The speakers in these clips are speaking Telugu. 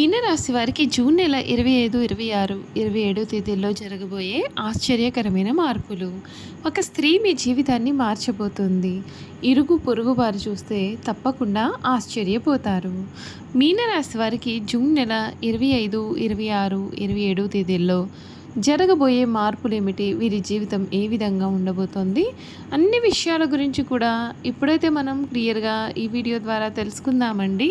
మీనరాశి వారికి జూన్ నెల ఇరవై ఐదు ఇరవై ఆరు ఇరవై ఏడు తేదీల్లో జరగబోయే ఆశ్చర్యకరమైన మార్పులు. ఒక స్త్రీ మీ జీవితాన్ని మార్చబోతుంది. ఇరుగు పొరుగు వారు చూస్తే తప్పకుండా ఆశ్చర్యపోతారు. మీనరాశి వారికి జూన్ నెల ఇరవై ఐదు ఇరవై ఆరు ఇరవై ఏడు తేదీల్లో జరగబోయే మార్పులు ఏమిటి వీరి జీవితం ఏ విధంగా ఉండబోతోంది? అన్ని విషయాల గురించి కూడా ఇప్పుడైతే మనం క్లియర్గా ఈ వీడియో ద్వారా తెలుసుకుందామండి.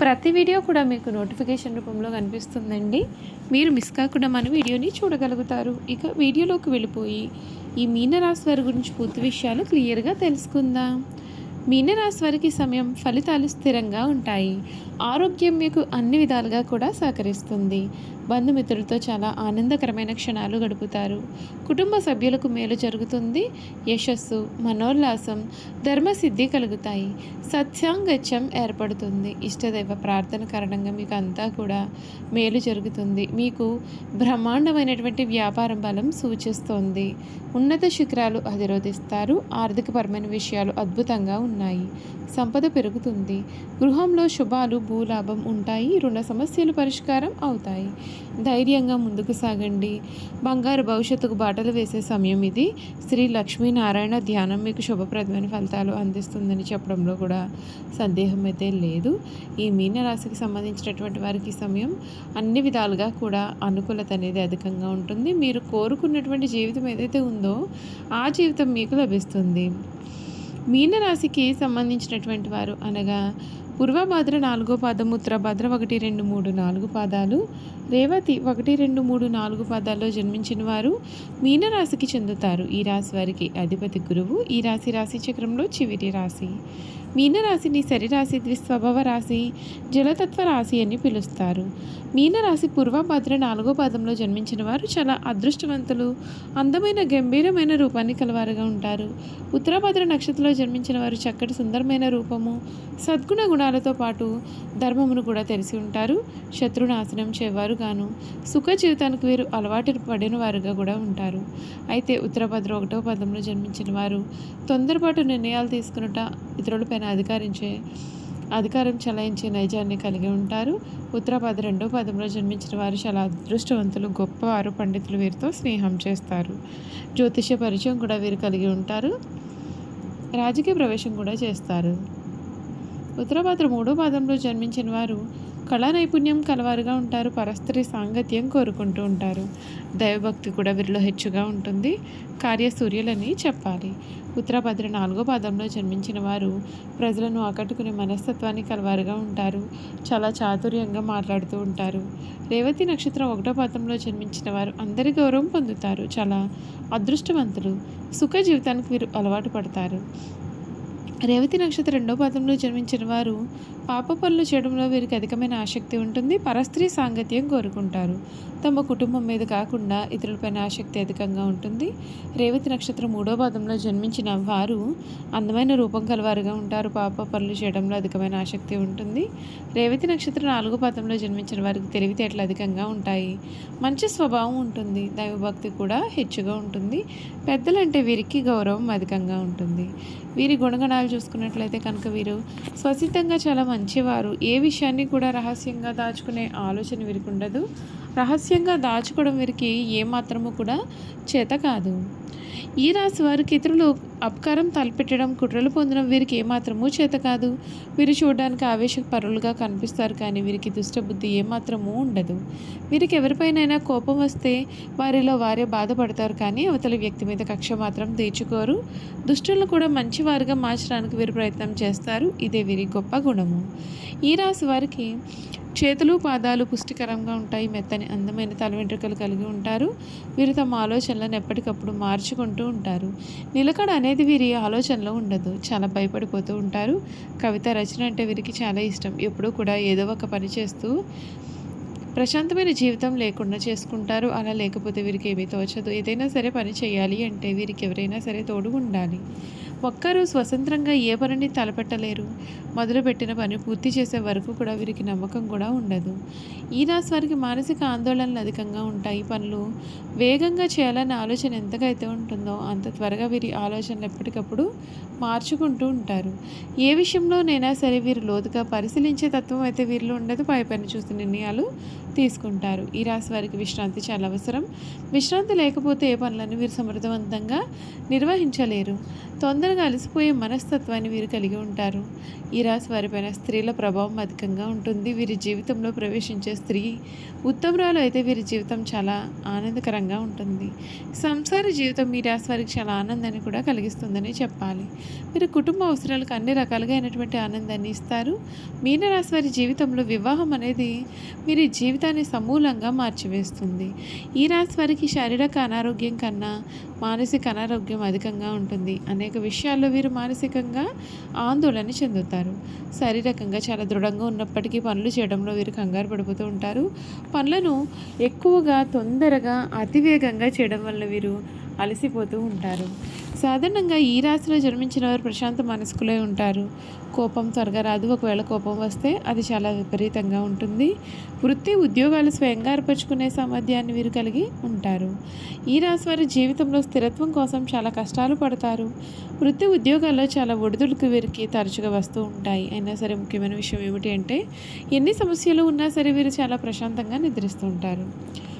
ప్రతి వీడియో కూడా మీకు నోటిఫికేషన్ రూపంలో కనిపిస్తుందండి. మీరు మిస్ కాకుండా మన వీడియోని చూడగలుగుతారు. ఇక వీడియోలోకి వెళ్ళిపోయి ఈ మీనరాశి వారి గురించి పూర్తి విషయాలు క్లియర్గా తెలుసుకుందాం. మీనరాశి వారికి సమయం ఫలితాలు స్థిరంగా ఉంటాయి. ఆరోగ్యం మీకు అన్ని విధాలుగా కూడా సహకరిస్తుంది. బంధుమిత్రులతో చాలా ఆనందకరమైన క్షణాలు గడుపుతారు. కుటుంబ సభ్యులకు మేలు జరుగుతుంది. యశస్సు మనోల్లాసం ధర్మసిద్ధి కలుగుతాయి. సత్యాంగత్యం ఏర్పడుతుంది. ఇష్టదైవ ప్రార్థన కారణంగా మీకు అంతా కూడా మేలు జరుగుతుంది. మీకు బ్రహ్మాండమైనటువంటి వ్యాపారం బలం సూచిస్తోంది. ఉన్నత శిఖరాలు అధిరోధిస్తారు. ఆర్థికపరమైన విషయాలు అద్భుతంగా ఉన్నాయి. సంపద పెరుగుతుంది. గృహంలో శుభాలు భూలాభం ఉంటాయి రుణ సమస్యలు పరిష్కారం అవుతాయి. ధైర్యంగా ముందుకు సాగండి. బంగారు భవిష్యత్తుకు బాటలు వేసే సమయం ఇది. శ్రీ లక్ష్మీనారాయణ ధ్యానం మీకు శుభప్రదమైన ఫలితాలు అందిస్తుందని చెప్పడంలో కూడా సందేహం అయితే లేదు. ఈ మీనరాశికి సంబంధించినటువంటి వారికి సమయం అన్ని విధాలుగా కూడా అనుకూలత అనేది అధికంగా ఉంటుంది. మీరు కోరుకున్నటువంటి జీవితం ఏదైతే ఉందో ఆ జీవితం మీకు లభిస్తుంది. మీనరాశికి సంబంధించినటువంటి వారు అనగా పూర్వభద్ర నాలుగో పాదము ఉత్తరభద్ర ఒకటి రెండు మూడు నాలుగు పాదాలు రేవతి ఒకటి రెండు మూడు నాలుగు పాదాల్లో జన్మించిన వారు మీనరాశికి చెందుతారు. ఈ రాశి వారికి అధిపతి గురువు. ఈ రాశి రాశి చక్రంలో చివరి రాశి. మీనరాశిని శరీరాశి ద్విస్వభావ రాశి జలతత్వ రాశి అని పిలుస్తారు. మీనరాశి పూర్వభద్ర నాలుగో పాదంలో జన్మించిన వారు చాలా అదృష్టవంతులు అందమైన గంభీరమైన రూపాన్ని కలవారుగా ఉంటారు. ఉత్తరభద్ర నక్షత్రంలో జన్మించిన వారు చక్కటి సుందరమైన రూపము సద్గుణ గుణాలతో పాటు ధర్మమును కూడా తెలిసి ఉంటారు. శత్రునాశనం చేవారు గాను సుఖ జీవితానికి వీరు అలవాటు పడిన వారుగా కూడా ఉంటారు. అయితే ఉత్తరభద్ర ఒకటో పదంలో జన్మించిన వారు తొందరపాటు నిర్ణయాలు తీసుకున్నట ఇతరులపైన అధికారించే అధికారం చలాయించే నైజాన్ని కలిగి ఉంటారు. ఉత్తరాపద రెండో పదంలో జన్మించిన వారు చాలా అదృష్టవంతులు గొప్పవారు పండితులు వీరితో స్నేహం చేస్తారు. జ్యోతిష్య పరిచయం కూడా వీరు కలిగి ఉంటారు. రాజకీయ ప్రవేశం కూడా చేస్తారు. ఉత్తరభద్ర మూడో పాదంలో జన్మించిన వారు కళా నైపుణ్యం కలవారుగా ఉంటారు పరస్త్రీ సాంగత్యం కోరుకుంటూ ఉంటారు. దైవభక్తి కూడా వీరిలో హెచ్చుగా ఉంటుంది. కార్యసూర్యులని చెప్పాలి. ఉత్తరాభద్ర నాలుగో పాదంలో జన్మించిన వారు ప్రజలను ఆకట్టుకునే మనస్తత్వాన్ని కలవారుగా ఉంటారు. చాలా చాతుర్యంగా మాట్లాడుతూ ఉంటారు. రేవతి నక్షత్రం ఒకటో పాదంలో జన్మించిన వారు అందరి గౌరవం పొందుతారు. చాలా అదృష్టవంతులు. సుఖ జీవితానికి వీరు అలవాటు పడతారు. రేవతి నక్షత్రం రెండో పాదంలో జన్మించిన వారు పాప పనులు చేయడంలో వీరికి అధికమైన ఆసక్తి ఉంటుంది. పరస్త్రీ సాంగత్యం కోరుకుంటారు. తమ కుటుంబం మీద కాకుండా ఇతరులపైన ఆసక్తి అధికంగా ఉంటుంది. రేవతి నక్షత్రం మూడో పాదంలో జన్మించిన వారు అందమైన రూపం కలవారుగా ఉంటారు. పాప పనులు చేయడంలో అధికమైన ఆసక్తి ఉంటుంది. రేవతి నక్షత్రం నాలుగో పాదంలో జన్మించిన వారికి తెలివితేటలు అధికంగా ఉంటాయి. మంచి స్వభావం ఉంటుంది. దైవభక్తి కూడా హెచ్చుగా ఉంటుంది. పెద్దలంటే వీరికి గౌరవం అధికంగా ఉంటుంది. వీరి గుణగణాలు చూసుకున్నట్లయితే కనుక వీరు స్వసిద్ధంగా చాలా మంచివారు. ఏ విషయాన్ని కూడా రహస్యంగా దాచుకునే ఆలోచన వీరికి ఉండదు. రహస్యంగా దాచుకోవడం వీరికి ఏమాత్రము కూడా చేత కాదు. ఈ రాశి వారికి ఇతరులు అపకారం తలపెట్టడం కుట్రలు పొందడం వీరికి ఏమాత్రమూ చేత కాదు. వీరు చూడడానికి ఆవేశపరులుగా కనిపిస్తారు కానీ వీరికి దుష్టబుద్ధి ఏమాత్రమూ ఉండదు. వీరికి ఎవరిపైనైనా కోపం వస్తే వారిలో వారే బాధపడతారు కానీ అవతలి వ్యక్తి మీద కక్ష మాత్రం తీర్చుకోరు. దుష్టులను కూడా మంచివారుగా మార్చడానికి వీరు ప్రయత్నం చేస్తారు. ఇదే వీరి గొప్ప గుణము. ఈ రాశి వారికి చేతులు పాదాలు పుష్టికరంగా ఉంటాయి. మెత్తని అందమైన తల వెంట్రుకలు కలిగి ఉంటారు. వీరు తమ ఆలోచనలను ఎప్పటికప్పుడు మార్చుకుంటూ ఉంటారు. నిలకడ అనేది వీరి ఆలోచనలో ఉండదు. చాలా భయపడిపోతూ ఉంటారు. కవిత రచన అంటే వీరికి చాలా ఇష్టం. ఎప్పుడూ కూడా ఏదో ఒక పని చేస్తూ ప్రశాంతమైన జీవితం లేకుండా చేసుకుంటారు. అలా లేకపోతే వీరికి ఏమీ తోచదు. ఏదైనా సరే పని చేయాలి అంటే వీరికి ఎవరైనా సరే తోడు ఉండాలి. ఒక్కరు స్వతంత్రంగా ఏ పనిని తలపెట్టలేరు. మొదలుపెట్టిన పని పూర్తి చేసే వరకు కూడా వీరికి నమ్మకం కూడా ఉండదు. ఈ రాశి వారికి మానసిక ఆందోళనలు అధికంగా ఉంటాయి. పనులు వేగంగా చేయాలనే ఆలోచన ఎంతగా అయితే ఉంటుందో అంత త్వరగా వీరి ఆలోచనలు ఎప్పటికప్పుడు మార్చుకుంటూ ఉంటారు. ఏ విషయంలోనైనా సరే వీరు లోతుగా పరిశీలించే తత్వం అయితే వీరిలో ఉండదు. పై పని చూసిన నిర్ణయాలు తీసుకుంటారు. ఈ రాశి వారికి విశ్రాంతి చాలా అవసరం. విశ్రాంతి లేకపోతే ఏ పనులను వీరు సమర్థవంతంగా నిర్వహించలేరు. తొందరగా అలసిపోయే మనస్తత్వాన్ని వీరు కలిగి ఉంటారు. ఈ రాశి వారిపైన స్త్రీల ప్రభావం అధికంగా ఉంటుంది. వీరి జీవితంలో ప్రవేశించే స్త్రీ ఉత్తమరాలు అయితే వీరి జీవితం చాలా ఆనందకరంగా ఉంటుంది. సంసార జీవితం ఈ రాశి వారికి చాలా ఆనందాన్ని కూడా కలిగిస్తుందని చెప్పాలి. వీరి కుటుంబ అవసరాలకు అన్ని రకాలుగా అయినటువంటి ఆనందాన్ని ఇస్తారు. మీనరాశి వారి జీవితంలో వివాహం అనేది వీరి జీవితాన్ని సమూలంగా మార్చివేస్తుంది. ఈ రాశి వారికి శారీరక అనారోగ్యం కన్నా మానసిక అనారోగ్యం అధికంగా ఉంటుంది. అనేక విషయాల్లో వీరు మానసికంగా ఆందోళన చెందుతారు. శారీరకంగా చాలా దృఢంగా ఉన్నప్పటికీ పనులు చేయడంలో వీరు కంగారు పడిపోతూ ఉంటారు. పనులను ఎక్కువగా తొందరగా అతివేగంగా చేయడం వల్ల వీరు అలసిపోతూ ఉంటారు. సాధారణంగా ఈ రాశిలో జన్మించిన వారు ప్రశాంత మనస్కులై ఉంటారు. కోపం త్వరగా రాదు. ఒకవేళ కోపం వస్తే అది చాలా విపరీతంగా ఉంటుంది. వృత్తి ఉద్యోగాలు స్వయంగా ఏర్పరచుకునే సామర్థ్యాన్ని వీరు కలిగి ఉంటారు. ఈ రాశి వారి జీవితంలో స్థిరత్వం కోసం చాలా కష్టాలు పడతారు. వృత్తి ఉద్యోగాల్లో చాలా ఒడిదుడుకు వీరికి తరచుగా వస్తూ ఉంటాయి. అయినా సరే ముఖ్యమైన విషయం ఏమిటి అంటే ఎన్ని సమస్యలు ఉన్నా సరే వీరు చాలా ప్రశాంతంగా నిద్రిస్తూ